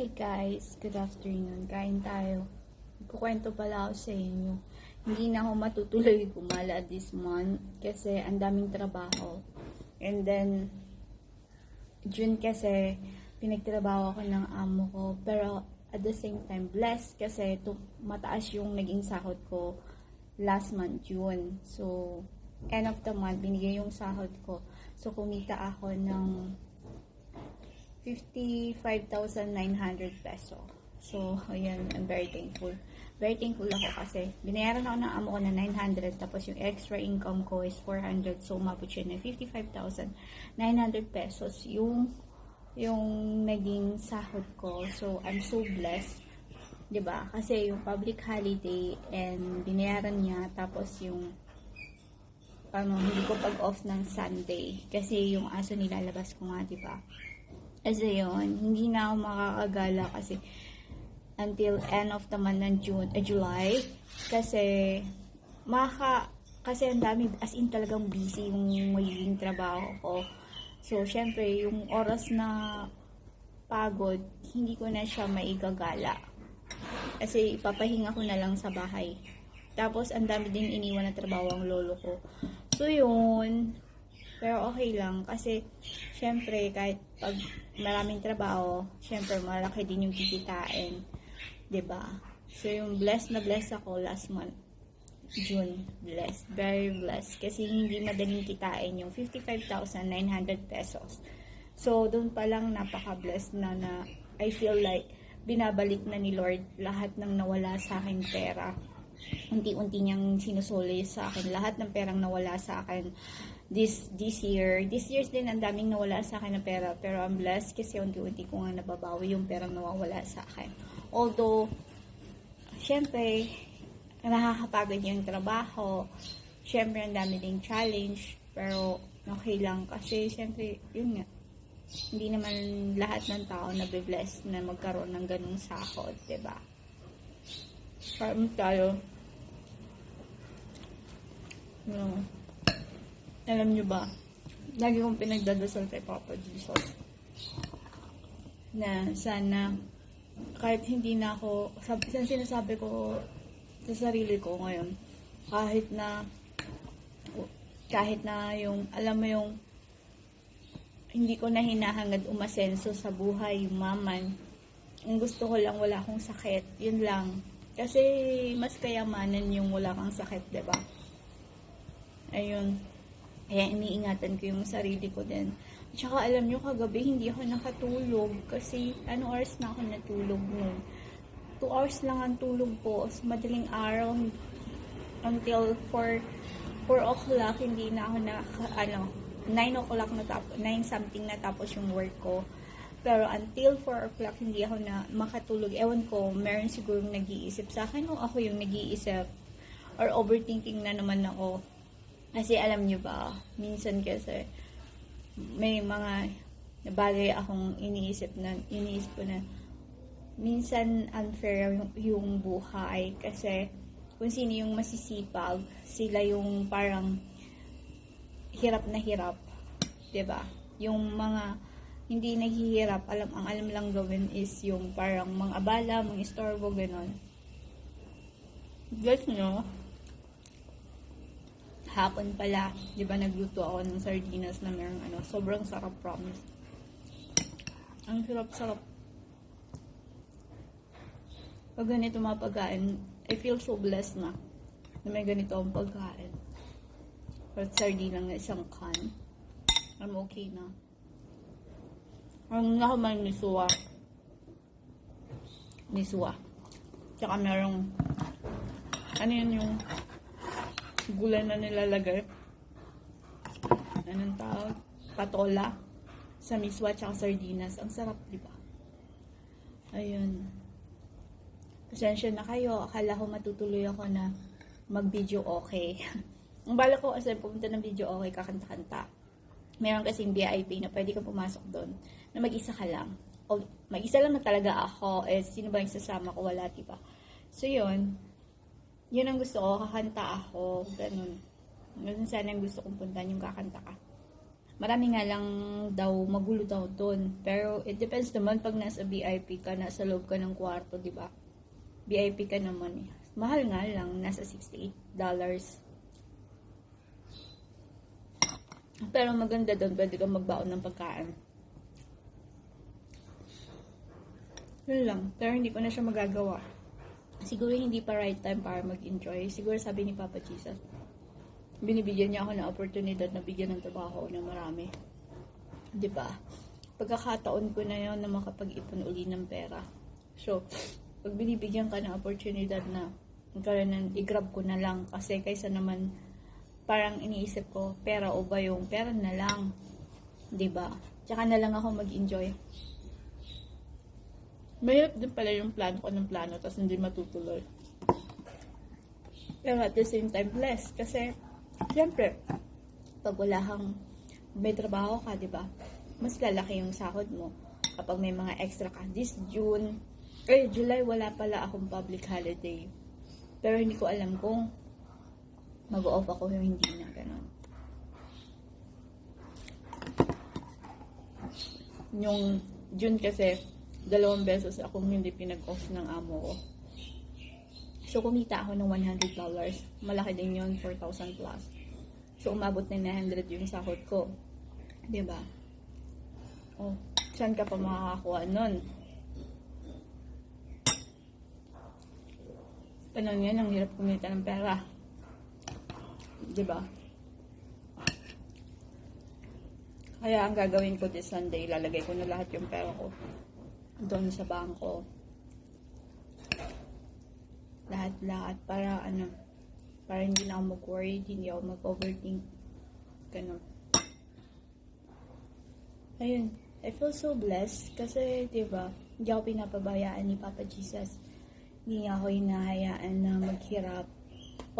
Hey guys, good afternoon. Kain tayo. Kukwento pala ako sa inyo. Hindi na ako matutuloy gumala this month kasi ang daming trabaho. And then, June kasi pinagtrabaho ako ng amo ko. Pero at the same time, blessed kasi to, mataas yung naging sahod ko last month, June. So, end of the month, binigay yung sahod ko. So, kumita ako ng 55,900 peso. So, ayan, I'm very thankful. Very thankful ako kasi binayaran ako ng amo ko na 900 tapos yung extra income ko is 400 so umabot siya na 55,900 pesos yung yung naging sahod ko. So, I'm so blessed. 'Di ba? Kasi yung public holiday and binayaran niya tapos yung ano, hindi ko pag-off ng Sunday kasi yung aso nilalabas ko nga, 'di ba? Kasi yun, hindi na ako makakagala kasi until end of the month ng June, eh, July. Kasi, maka, kasi ang dami, as in talagang busy yung magiging trabaho ko. So, syempre, yung oras na pagod, hindi ko na siya maigagala. Kasi, ipapahinga ko na lang sa bahay. Tapos, ang dami din iniwan na trabaho ang lolo ko. So, yun, pero okay lang kasi syempre kahit pag maraming trabaho, syempre malaki din yung kikitain. 'Di ba? So yung blessed na blessed ako last month. June, blessed. Very blessed. Kasi hindi madaling kitain yung 55,900 pesos. So, doon pa lang napaka-blessed na na I feel like binabalik na ni Lord lahat ng nawala sa akin pera. Unti-unti niyang sinusuli sa akin. Lahat ng perang nawala sa akin this this year. This year's din ang daming nawala sa akin na pera. Pero I'm blessed kasi unti-unti ko nga nababawi yung perang nawawala sa akin. Although, syempre, nakakapagod yung trabaho. Syempre, ang dami ding challenge. Pero, okay lang. Kasi, syempre, yun nga. Hindi naman lahat ng tao na blessed na magkaroon ng ganung sahod, 'di ba? Parang tayo. No. Alam nyo ba, lagi kong pinagdadasal kay Papa Jesus na sana kahit hindi na ako, sabi, sinasabi ko sa sarili ko ngayon, kahit na kahit na yung, alam mo yung hindi ko na hinahangad umasenso sa buhay, umaman. Ang gusto ko lang, wala akong sakit. Yun lang. Kasi, mas kayamanan yung wala kang sakit, ba Ayun. Kaya iniingatan ko yung sarili ko din. Tsaka alam nyo, kagabi hindi ako nakatulog kasi ano oras na ako natulog nun. 2 hours lang ang tulog ko. So, madaling araw until 4 4 o'clock hindi na ako naka, ano, 9 o'clock na tapos, 9 something na tapos yung work ko. Pero until 4 o'clock hindi ako na makatulog. Ewan ko, meron siguro nag-iisip sa akin o ako yung nag-iisip or overthinking na naman ako kasi alam nyo ba, minsan kasi may mga bagay akong iniisip na, iniisip ko na minsan unfair yung, yung buhay kasi kung sino yung masisipag, sila yung parang hirap na hirap. ba Yung mga hindi naghihirap, alam ang alam lang gawin is yung parang mga abala, mga istorbo, ganon. Guess nyo? hapon pala, di ba nagluto ako ng sardinas na merong ano, sobrang sarap promise. Ang sarap-sarap. Pag ganito mga pagkain, I feel so blessed na na may ganito ang pagkain. At sardinang na isang can. I'm okay na. Ang nakaman ni Suwa. Ni Suwa. Tsaka merong ano yun yung gulay na nilalagay. Anong tawag? Patola. Sa miswa tsaka sardinas. Ang sarap, di ba? Ayun. Pasensya na kayo. Akala ko matutuloy ako na mag-video okay. Ang bala ko kasi pumunta ng video okay, kakanta-kanta. Meron kasing VIP na pwede kang pumasok doon na mag-isa ka lang. O, mag-isa lang na talaga ako. Eh, sino ba yung sasama ko? Wala, diba? So, yun yun ang gusto ko, kakanta ako, ganun. Ganun sana ang gusto kong puntan, yung kakanta ka. Marami nga lang daw, magulo daw doon. Pero it depends naman pag nasa VIP ka, nasa loob ka ng kwarto, di ba? VIP ka naman eh. Mahal nga lang, nasa $68. Pero maganda doon, pwede kang magbaon ng pagkain. Yun lang. Pero hindi ko na siya magagawa. Siguro hindi pa right time para mag-enjoy. Siguro sabi ni Papa Jesus, binibigyan niya ako ng oportunidad na bigyan ng trabaho ng marami. ba? Pagkakataon ko na yon na makapag-ipon uli ng pera. So, pag binibigyan ka ng oportunidad na magkaroon ng i-grab ko na lang kasi kaysa naman parang iniisip ko pera o ba yung pera na lang. 'Di ba? Tsaka na lang ako mag-enjoy. Mahirap din pala yung plano ko ng plano tapos hindi matutuloy. Pero at the same time, blessed. Kasi, siyempre, pag wala kang, may trabaho ka, di ba? Mas lalaki yung sahod mo. Kapag may mga extra ka. This June, eh, July, wala pala akong public holiday. Pero hindi ko alam kung mag-off ako yung hindi na ganun. Yung June kasi, dalawang beses akong hindi pinag-off ng amo ko. So, kumita ako ng $100. Malaki din yun, 4,000 plus. So, umabot na 900 yung sahod ko. ba? Oh, saan ka pa makakakuha nun? Panahon yan, ang hirap kumita ng pera. 'Di ba? Kaya ang gagawin ko this Sunday, lalagay ko na lahat yung pera ko doon sa bangko. Lahat-lahat para ano, para hindi na ako mag-worry, hindi ako mag-overthink. Ganun. Ayun. I feel so blessed kasi, di ba, hindi ako pinapabayaan ni Papa Jesus. Hindi ako hinahayaan na maghirap.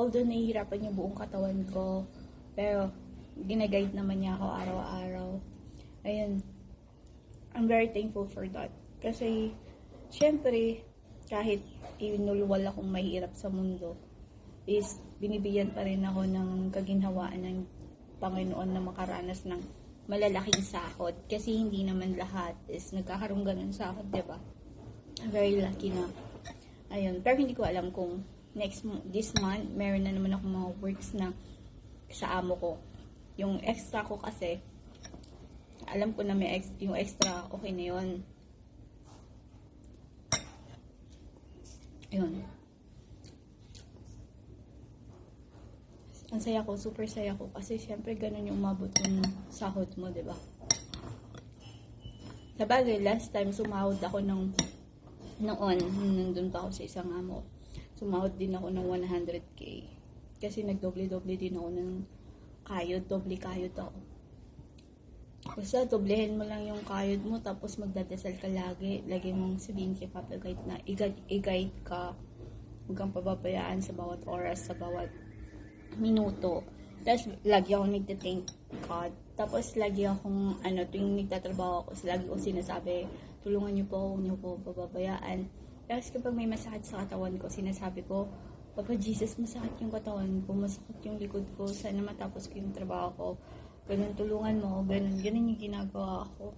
Although nahihirapan yung buong katawan ko, pero ginaguide naman niya ako araw-araw. Ayun. I'm very thankful for that. Kasi, syempre, kahit inulwal akong mahirap sa mundo, is binibigyan pa rin ako ng kaginhawaan ng Panginoon na makaranas ng malalaking sahod. Kasi hindi naman lahat is nagkakaroon ganun sahod, ba? Very lucky na. Ayun. Pero hindi ko alam kung next this month, meron na naman ako mga works na sa amo ko. Yung extra ko kasi, alam ko na may ex- yung extra, okay na yun. Yun. Ang saya ko, super saya ko. Kasi syempre ganun yung umabot yung sahod mo, ba? Sabagay, last time sumahod ako ng noon, nandun pa ako sa isang amo. Sumahod din ako ng 100k. Kasi nagdoble-doble din ako ng kayod, doble kayod ako. Basta doblehin mo lang yung kayod mo tapos magdadasal ka lagi. Lagi mong sabihin kay Papa Guide na i-guide, ka. Huwag kang pababayaan sa bawat oras, sa bawat minuto. Tapos lagi ako nagte-thank God. Tapos lagi akong, ano, tuwing nagtatrabaho ako, lagi ko sinasabi, tulungan niyo po, huwag niyo po pababayaan. Tapos kapag may masakit sa katawan ko, sinasabi ko, Papa Jesus, masakit yung katawan ko, masakit yung likod ko, sana matapos ko yung trabaho ko. Ganun, tulungan mo, ganun, ganun yung ginagawa ko.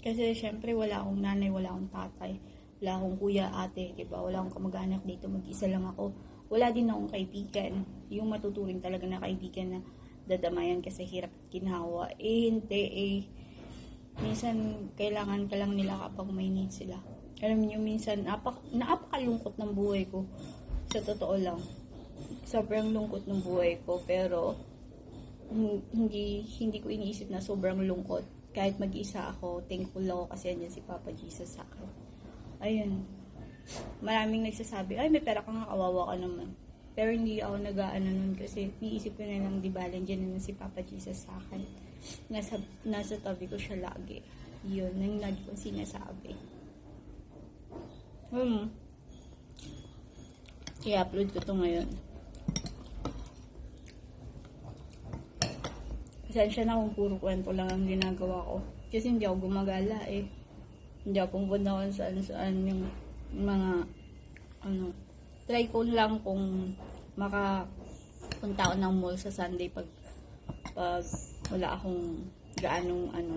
Kasi syempre wala akong nanay, wala akong tatay, wala akong kuya, ate, diba? Wala akong kamag-anak dito, mag-isa lang ako. Wala din akong kaibigan, yung matuturing talaga na kaibigan na dadamayan kasi hirap at ginhawa. Eh, hindi eh. Minsan, kailangan ka lang nila kapag may need sila. Alam niyo, minsan, napak naapakalungkot ng buhay ko. Sa totoo lang. Sobrang lungkot ng buhay ko, pero hin- hindi hindi ko iniisip na sobrang lungkot. Kahit mag-isa ako, thankful ako kasi andyan si Papa Jesus sa akin. Ayun. Maraming nagsasabi, ay may pera ka nga, kawawa ka naman. Pero hindi ako nag-aano nun kasi niisip ko na lang, di ba, andyan na si Papa Jesus sa akin. Nasa, nasa tabi ko siya lagi. Yun, yung lagi kong sinasabi. Hmm. I-upload ko to ngayon. Pasensya na kung puro kwento lang ang ginagawa ko. Kasi hindi ako gumagala eh. Hindi ako pumunta kung saan saan yung mga ano. Try ko lang kung maka punta ako ng mall sa Sunday pag pag wala akong gaanong ano